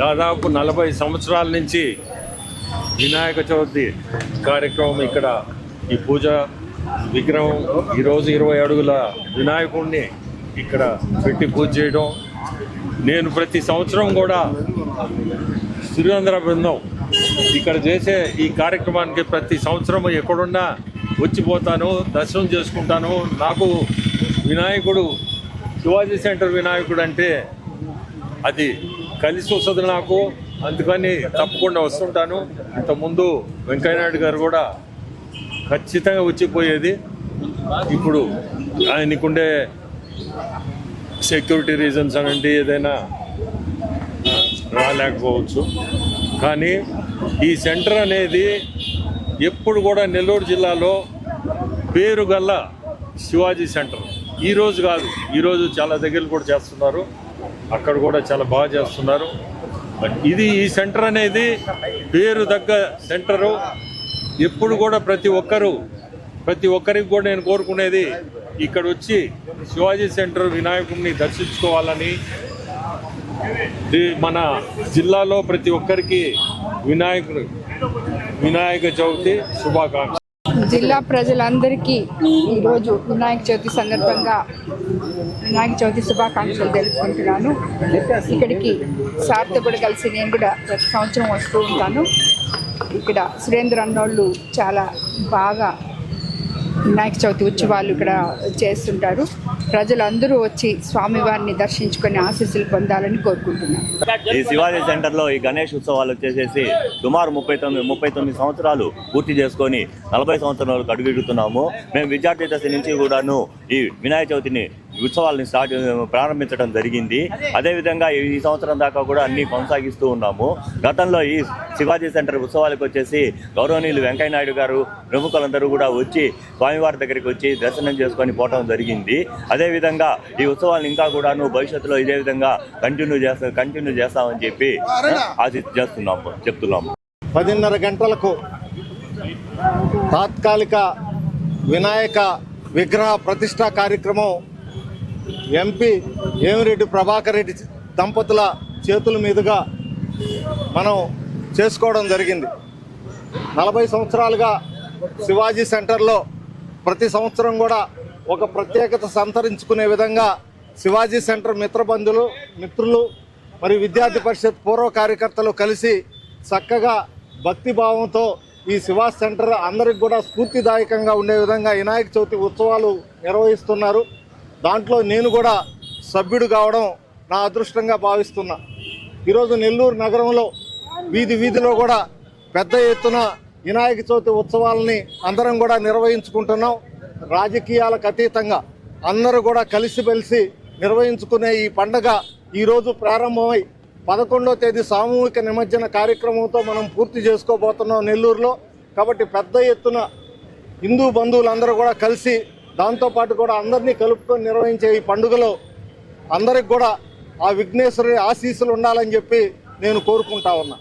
దాదాపు నలభై సంవత్సరాల నుంచి వినాయక చవితి కార్యక్రమం ఇక్కడ ఈ పూజ విగ్రహం ఈరోజు ఇరవై అడుగుల వినాయకుడిని ఇక్కడ పెట్టి పూజ చేయడం. నేను ప్రతి సంవత్సరం కూడా సిరివందర బృందం ఇక్కడ చేసే ఈ కార్యక్రమానికి ప్రతి సంవత్సరం ఎక్కడున్నా వచ్చిపోతాను దర్శనం చేసుకుంటాను. నాకు వినాయకుడు శివాజీ సెంటర్ వినాయకుడు అంటే అది కలిసి వస్తుంది నాకు. అందుకని తప్పకుండా వస్తుంటాను. ఇంతకుముందు వెంకయ్యనాయుడు గారు కూడా ఖచ్చితంగా వచ్చిపోయేది ఇప్పుడు ఆయనకుండే సెక్యూరిటీ రీజన్స్ అనండి ఏదైనా రాలేకపోవచ్చు. కానీ ఈ సెంటర్ అనేది ఎప్పుడు కూడా నెల్లూరు జిల్లాలో పేరుగల్ల శివాజీ సెంటర్. ఈ రోజు కాదు ఈరోజు చాలా దగ్గర కూడా చేస్తున్నారు. అక్కడ కూడా చాలా బాగా చేస్తున్నారు. ఇది ఈ సెంటర్ అనేది పేరు దగ్గ సెంటరు. ఎప్పుడు కూడా ప్రతి ఒక్కరూ ప్రతి ఒక్కరికి కూడా నేను కోరుకునేది ఇక్కడ వచ్చి శివాజీ సెంటర్ వినాయకుడిని దర్శించుకోవాలని. మన జిల్లాలో ప్రతి ఒక్కరికి వినాయకుడు వినాయక చవితి శుభాకాంక్ష జిల్లా ప్రజలందరికీ ఈరోజు వినాయక చవితి సందర్భంగా వినాయక చవితి శుభాకాంక్షలు తెలుపుకుంటున్నాను. ఇక్కడికి సార్తో కూడా కలిసి నేను కూడా ప్రతి సంవత్సరం వస్తూ ఉంటాను. ఇక్కడ సురేంద్ర అన్నోళ్ళు చాలా బాగా వినాయక చవితి ఉత్సవాలు ఇక్కడ చేస్తుంటారు. ప్రజలందరూ వచ్చి స్వామివారిని దర్శించుకొని ఆశీస్సులు పొందాలని కోరుకుంటున్నాను ఈ శివాజీ సెంటర్లో ఈ గణేష్ ఉత్సవాలు వచ్చేసేసి సుమారు ముప్పై తొమ్మిది ముప్పై తొమ్మిది సంవత్సరాలు పూర్తి చేసుకొని నలభై సంవత్సరాలకు అడుగుతున్నాము మేము విద్యార్థి దశ నుంచి కూడాను ఈ వినాయక చవితిని ఉత్సవాలని స్టార్ట్ ప్రారంభించడం జరిగింది. అదేవిధంగా ఈ సంవత్సరం దాకా కూడా అన్ని కొనసాగిస్తూ ఉన్నాము. గతంలో ఈ శివాజీ సెంటర్ ఉత్సవాలకు వచ్చేసి గౌరవనీయులు వెంకయ్య నాయుడు గారు ప్రముఖులందరూ కూడా వచ్చి స్వామివారి దగ్గరికి వచ్చి దర్శనం చేసుకొని పోవడం జరిగింది. అదేవిధంగా ఈ ఉత్సవాలను ఇంకా కూడాను భవిష్యత్తులో ఇదే విధంగా కంటిన్యూ చేస్తా కంటిన్యూ చేస్తామని చెప్పి ఆశ చేస్తున్నాము చెప్తున్నాము. పదిన్నర గంటలకు తాత్కాలిక వినాయక విగ్రహ ప్రతిష్ట కార్యక్రమం ఎంపీ ఏమిరెడ్డి ప్రభాకర్ రెడ్డి దంపతుల చేతుల మీదుగా మనం చేసుకోవడం జరిగింది. నలభై సంవత్సరాలుగా శివాజీ సెంటర్లో ప్రతి సంవత్సరం కూడా ఒక ప్రత్యేకత సంతరించుకునే విధంగా శివాజీ సెంటర్ మిత్రబంధులు మిత్రులు మరి విద్యార్థి పరిషత్ పూర్వ కార్యకర్తలు కలిసి చక్కగా భక్తి భావంతో ఈ శివాజీ సెంటర్ అందరికి కూడా స్ఫూర్తిదాయకంగా ఉండే విధంగా వినాయక చవితి ఉత్సవాలు నిర్వహిస్తున్నారు. దాంట్లో నేను కూడా సభ్యుడు కావడం నా అదృష్టంగా భావిస్తున్నా. ఈరోజు నెల్లూరు నగరంలో వీధి వీధిలో కూడా పెద్ద ఎత్తున వినాయక చవితి ఉత్సవాలని అందరం కూడా నిర్వహించుకుంటున్నాం. రాజకీయాలకు అతీతంగా అందరూ కూడా కలిసిమెలిసి నిర్వహించుకునే ఈ పండగ ఈరోజు ప్రారంభమై పదకొండో తేదీ సామూహిక నిమజ్జన కార్యక్రమంతో మనం పూర్తి చేసుకోబోతున్నాం నెల్లూరులో. కాబట్టి పెద్ద ఎత్తున హిందూ బంధువులందరూ కూడా కలిసి దాంతోపాటు కూడా అందరినీ కలుపుకొని నిర్వహించే ఈ పండుగలో అందరికి కూడా ఆ విఘ్నేశ్వరుడి ఆశీస్సులు ఉండాలని చెప్పి నేను కోరుకుంటా ఉన్నా.